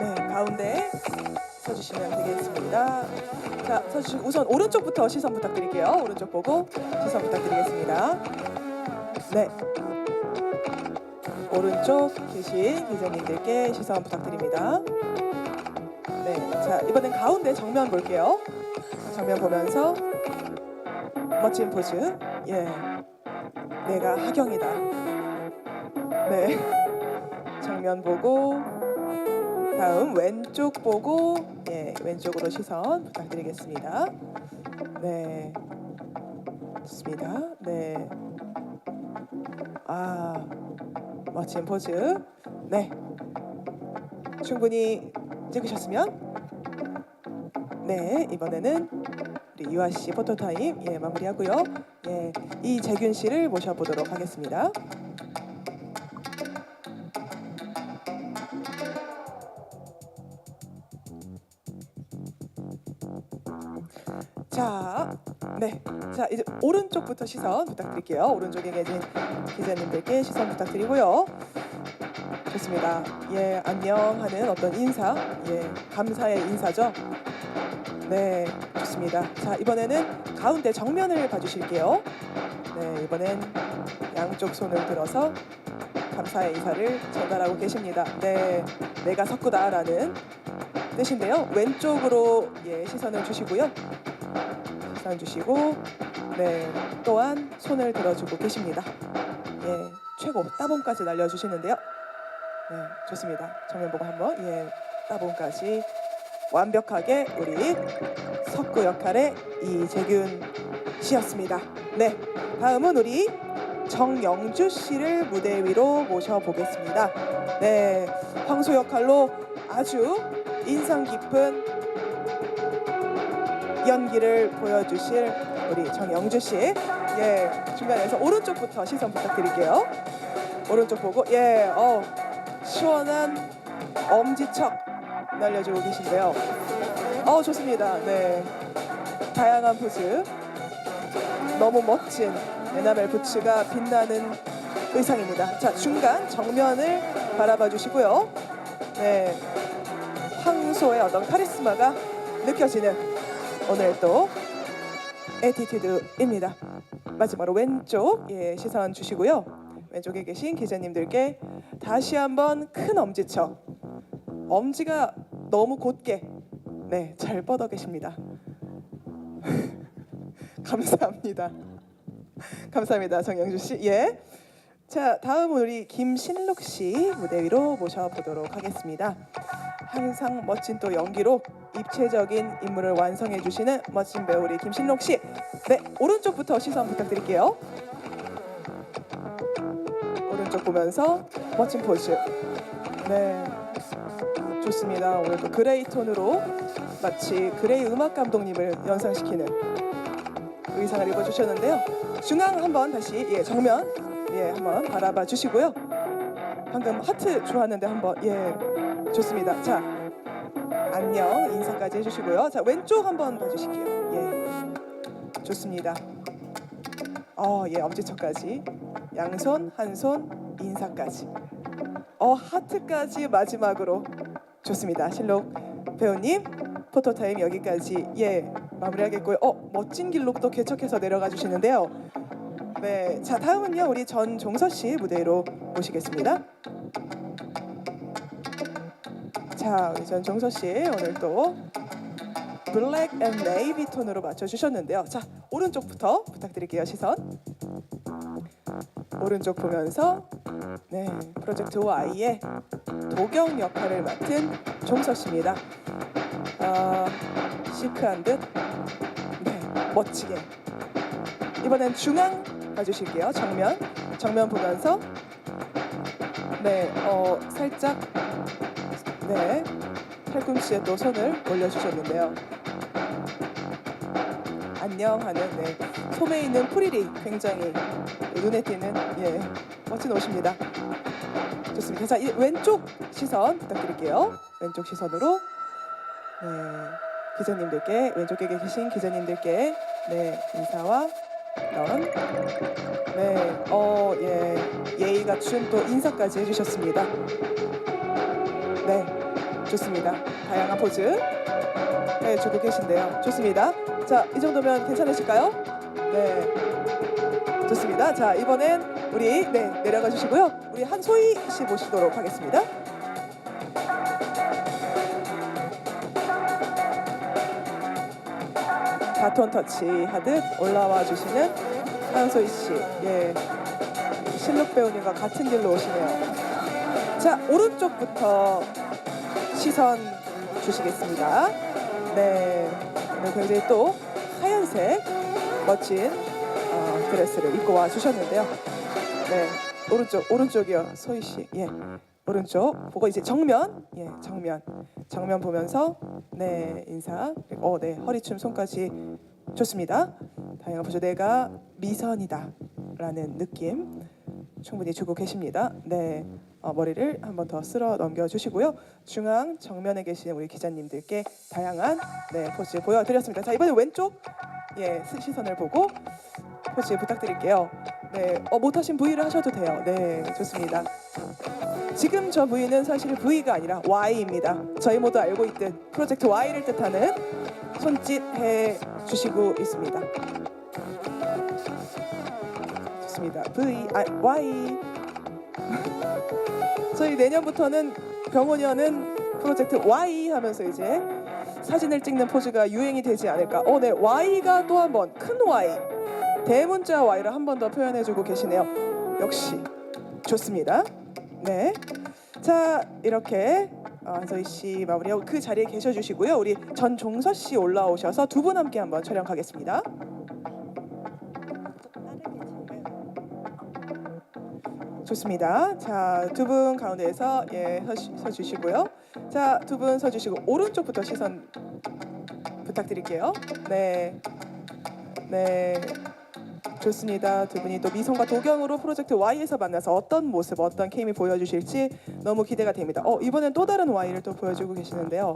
네, 가운데 서주시면 되겠습니다. 자, 서주시고 우선 오른쪽부터 시선 부탁드릴게요. 오른쪽 보고 시선 부탁드리겠습니다. 네. 오른쪽 계신 기자님들께 시선 부탁드립니다. 네, 자 이번엔 가운데 정면 볼게요. 정면 보면서 멋진 포즈. 예, 내가 하경이다. 네, 정면 보고 다음 왼쪽 보고 예, 왼쪽으로 시선 부탁드리겠습니다. 네, 좋습니다. 네, 아 멋진 포즈. 네, 충분히 찍으셨으면 네 이번에는 우리 유아 씨 포토 타임 예 마무리하고요. 예 이재균 씨를 모셔보도록 하겠습니다. 자, 네. 자, 이제 오른쪽부터 시선 부탁드릴게요. 오른쪽에 계신 기자님들께 시선 부탁드리고요. 좋습니다. 예, 안녕 하는 어떤 인사, 예, 감사의 인사죠. 네, 좋습니다. 자, 이번에는 가운데 정면을 봐주실게요. 네, 이번엔 양쪽 손을 들어서 감사의 인사를 전달하고 계십니다. 네, 내가 석구다라는 뜻인데요. 왼쪽으로 예, 시선을 주시고요. 주시고, 네, 또한 손을 들어주고 계십니다. 예, 최고 따봉까지 날려주시는데요. 네, 좋습니다. 정면 보고 한번 예, 따봉까지 완벽하게 우리 석구 역할의 이재균 씨였습니다. 네, 다음은 우리 정영주 씨를 무대 위로 모셔보겠습니다. 네, 황소 역할로 아주 인상 깊은 연기를 보여주실 우리 정영주 씨. 예, 중간에서 오른쪽부터 시선 부탁드릴게요. 오른쪽 보고 예, 어 시원한 엄지척 날려주고 계신데요. 어 좋습니다. 네, 다양한 포즈, 너무 멋진 에나멜 부츠가 빛나는 의상입니다. 자 중간 정면을 바라봐 주시고요. 네, 황소의 어떤 카리스마가 느껴지는 오늘 또 에티튜드입니다. 마지막으로 왼쪽 예, 시선 주시고요. 왼쪽에 계신 기자님들께 다시 한번 큰 엄지척. 엄지가 너무 곧게 네, 잘 뻗어 계십니다. 감사합니다. 감사합니다. 정영주 씨. 예. 자, 다음 우리 김신록 씨 무대 위로 모셔 보도록 하겠습니다. 항상 멋진 또 연기로 입체적인 인물을 완성해 주시는 멋진 배우 우리 김신록 씨. 네, 오른쪽부터 시선 부탁드릴게요. 오른쪽 보면서 멋진 포즈. 네, 좋습니다. 오늘 또 그레이 톤으로 마치 그레이 음악 감독님을 연상시키는 의상을 입어 주셨는데요. 중앙 한번 다시 예 정면 예 한번 바라봐 주시고요. 방금 하트 좋았는데 한번 예 좋습니다. 자 안녕 인사까지 해주시고요. 자 왼쪽 한번 봐주실게요. 예 좋습니다. 어 예 엄지척까지 양손 한 손 인사까지 어 하트까지 마지막으로 좋습니다. 실록 배우님 포토 타임 여기까지 예 마무리하겠고요. 어 멋진 길로 또 개척해서 내려가 주시는데요. 네, 자 다음은요 우리 전종서 씨 무대로 모시겠습니다. 자 우리 전종서 씨 오늘 또 블랙 앤 네이비 톤으로 맞춰주셨는데요. 자 오른쪽부터 부탁드릴게요 시선. 오른쪽 보면서 네 프로젝트 Y의 도경 역할을 맡은 종서 씨입니다. 아, 시크한 듯, 네, 멋지게. 이번엔 중앙 봐주실게요. 정면, 정면 보면서, 네, 어, 살짝, 네, 팔꿈치에 또 손을 올려주셨는데요. 안녕 하는 네, 소매 있는 프릴이 굉장히 눈에 띄는 예, 멋진 옷입니다. 좋습니다. 자, 이 왼쪽 시선 부탁드릴게요. 왼쪽 시선으로 네, 기자님들께 왼쪽에 계신 기자님들께 네 인사와 이런 네, 어, 예, 예의 갖춘 또 인사까지 해주셨습니다. 네, 좋습니다. 다양한 포즈 네, 주고 계신데요. 좋습니다. 자, 이 정도면 괜찮으실까요? 네. 좋습니다. 자, 이번엔 우리 네, 내려가 주시고요. 우리 한소희 씨 모시도록 하겠습니다. 바톤 터치 하듯 올라와 주시는 한소희 씨. 예. 실록 배우님과 같은 길로 오시네요. 자, 오른쪽부터 시선 주시겠습니다. 네. 오늘 굉장히 또 하얀색 멋진 어, 드레스를 입고 와 주셨는데요. 네. 오른쪽, 오른쪽이요. 소희 씨. 예. 오른쪽 보고 이제 정면. 예, 정면. 정면 보면서 네, 인사. 어, 네. 허리춤 손까지 좋습니다. 다양한 보죠. 내가 미선이다. 라는 느낌 충분히 주고 계십니다. 네. 어, 머리를 한 번 더 쓸어 넘겨 주시고요. 중앙 정면에 계신 우리 기자님들께 다양한 네, 포즈 보여드렸습니다. 자 이번에 왼쪽 예 시- 시선을 보고 포즈 부탁드릴게요. 네, 어, 못하신 부위를 하셔도 돼요. 네, 좋습니다. 지금 저 부위는 사실 부위가 아니라 Y입니다. 저희 모두 알고 있듯 프로젝트 Y를 뜻하는 손짓 해 주시고 있습니다. 좋습니다. V I Y 저희 내년부터는 병원연은 프로젝트 Y 하면서 이제 사진을 찍는 포즈가 유행이 되지 않을까. 어, 네. Y가 또 한 번 큰 Y. 대문자 Y를 한 번 더 표현해 주고 계시네요. 역시 좋습니다. 네. 자, 이렇게 어, 한서희 씨 마무리하고 그 자리에 계셔 주시고요. 우리 전종서 씨 올라오셔서 두 분 함께 한번 촬영 가겠습니다. 좋습니다. 자, 두 분 가운데에서 예, 서, 서 주시고요. 자, 두 분 서 주시고 오른쪽부터 시선 부탁드릴게요. 네. 네. 좋습니다. 두 분이 또 미성과 도경으로 프로젝트 Y에서 만나서 어떤 모습, 어떤 케미 보여주실지 너무 기대가 됩니다. 어, 이번엔 또 다른 Y를 또 보여주고 계시는데요.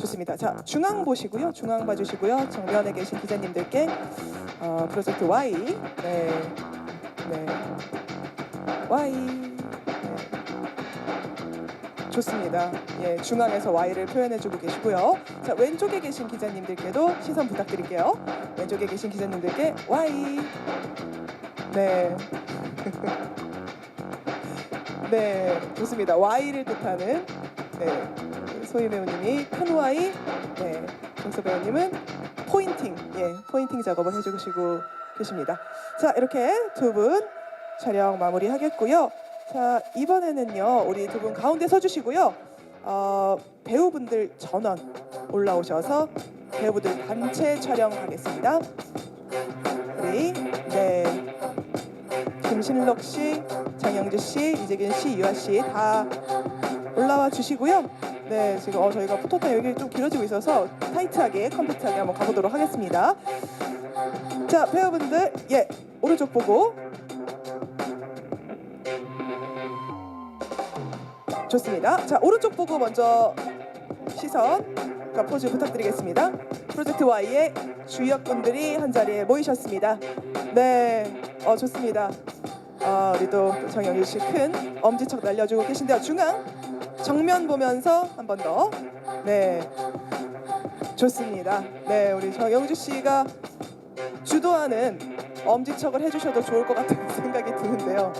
좋습니다. 자, 중앙 보시고요. 중앙 봐주시고요. 정면에 계신 기자님들께 어, 프로젝트 Y, 네, 네, Y, 네. 좋습니다. 예, 중앙에서 Y를 표현해주고 계시고요. 자, 왼쪽에 계신 기자님들께도 시선 부탁드릴게요. 왼쪽에 계신 기자님들께 Y, 네, 네, 좋습니다. Y를 뜻하는 네, 소희 배우님이 큰 Y, 네, 정서 배우님은 포인팅, 예, 포인팅 작업을 해주시고 계십니다. 자, 이렇게 두 분 촬영 마무리하겠고요. 자, 이번에는요, 우리 두 분 가운데 서주시고요. 어, 배우분들 전원 올라오셔서 배우분들 단체 촬영하겠습니다. 우리 네 김신록 씨, 장영주 씨, 이재균 씨, 유아 씨 다 올라와 주시고요. 네, 지금 어, 저희가 포토타임 여기 좀 길어지고 있어서 타이트하게 컴팩트하게 한번 가보도록 하겠습니다. 자, 배우분들 예 오른쪽 보고 좋습니다. 자, 오른쪽 보고 먼저 시선 과 포즈 부탁드리겠습니다. 프로젝트 Y의 주역분들이 한 자리에 모이셨습니다. 네, 어 좋습니다. 어, 우리 또 정영일 씨큰 엄지척 날려주고 계신데요. 중앙 정면 보면서 한 번 더. 네, 좋습니다. 네, 우리 정영주 씨가 주도하는 엄지척을 해주셔도 좋을 것 같은 생각이 드는데요.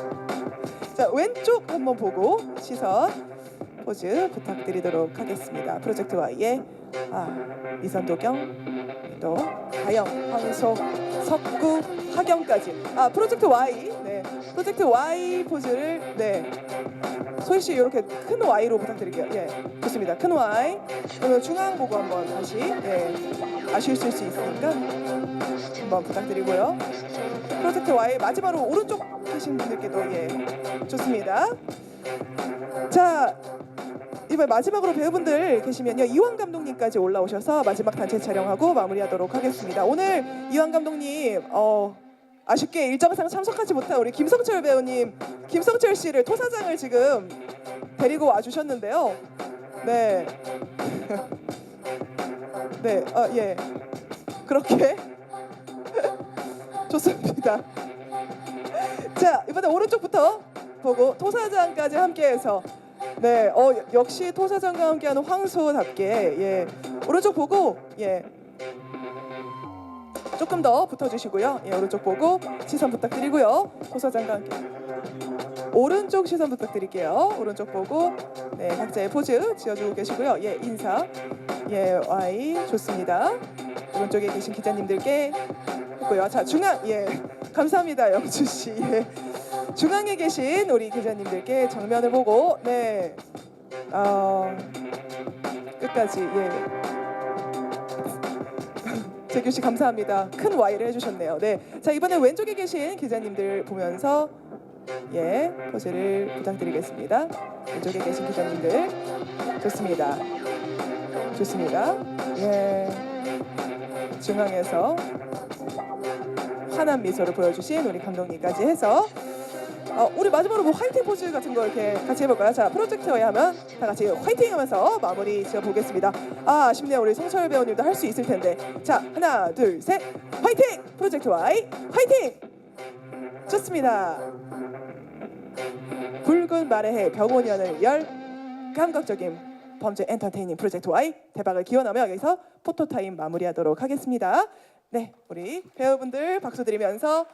자, 왼쪽 한번 보고 시선 포즈 부탁드리도록 하겠습니다. 프로젝트 Y의 아, 미선 도경 또 가영, 황소, 석구, 하경까지 아 프로젝트 Y 네 프로젝트 Y 포즈를 네 소희 씨 이렇게 큰 Y로 부탁드릴게요. 예 좋습니다. 큰 Y 그러면 중앙 보고 한번 다시 예 아쉬우실 수 있으니까 한번 부탁드리고요. 프로젝트 Y 마지막으로 오른쪽 계신 분들께도 예 좋습니다. 자 이번 마지막으로 배우분들 계시면요 이완 감독님까지 올라오셔서 마지막 단체 촬영하고 마무리하도록 하겠습니다. 오늘 이완 감독님 어, 아쉽게 일정상 참석하지 못한 우리 김성철 배우님 김성철 씨를 토사장을 지금 데리고 와주셨는데요. 네, 네, 어, 예, 그렇게 좋습니다. 자 이번에 오른쪽부터 보고 토사장까지 함께해서 네, 어 역시 토사장과 함께하는 황소답게 예 오른쪽 보고 예 조금 더 붙어주시고요. 예 오른쪽 보고 시선 부탁드리고요. 토사장과 함께 오른쪽 시선 부탁드릴게요. 오른쪽 보고 네 각자의 포즈 지어주고 계시고요. 예 인사 예 와이 좋습니다. 오른쪽에 계신 기자님들께 했고요. 자 중앙 예 감사합니다 영주 씨. 예. 중앙에 계신 우리 기자님들께 정면을 보고 네 어, 끝까지 예. 재규 씨 감사합니다. 큰 와이를 해주셨네요. 네, 자 이번에 왼쪽에 계신 기자님들 보면서 예 포즈를 부탁드리겠습니다. 왼쪽에 계신 기자님들 좋습니다. 좋습니다. 예 중앙에서 환한 미소를 보여주신 우리 감독님까지 해서 어, 우리 마지막으로 뭐 화이팅 포즈 같은 거 이렇게 같이 해볼까요? 자 프로젝트어에 하면 다 같이 화이팅 하면서 마무리 지어보겠습니다. 아 아쉽네요 우리 송철 배우님도 할 수 있을 텐데 자 하나 둘 셋 화이팅 프로젝트 Y 화이팅 좋습니다. 붉은 말의 해 병원연을 열 감각적인 범죄 엔터테이닝 프로젝트 Y 대박을 기원하며 여기서 포토타임 마무리하도록 하겠습니다. 네 우리 배우분들 박수 드리면서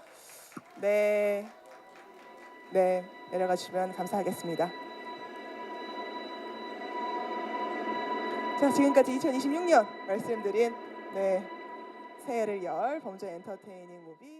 네. 네, 내려가 주시면 감사하겠습니다. 자, 지금까지 2026년 말씀드린 네 새해를 열 범죄 엔터테이닝 무비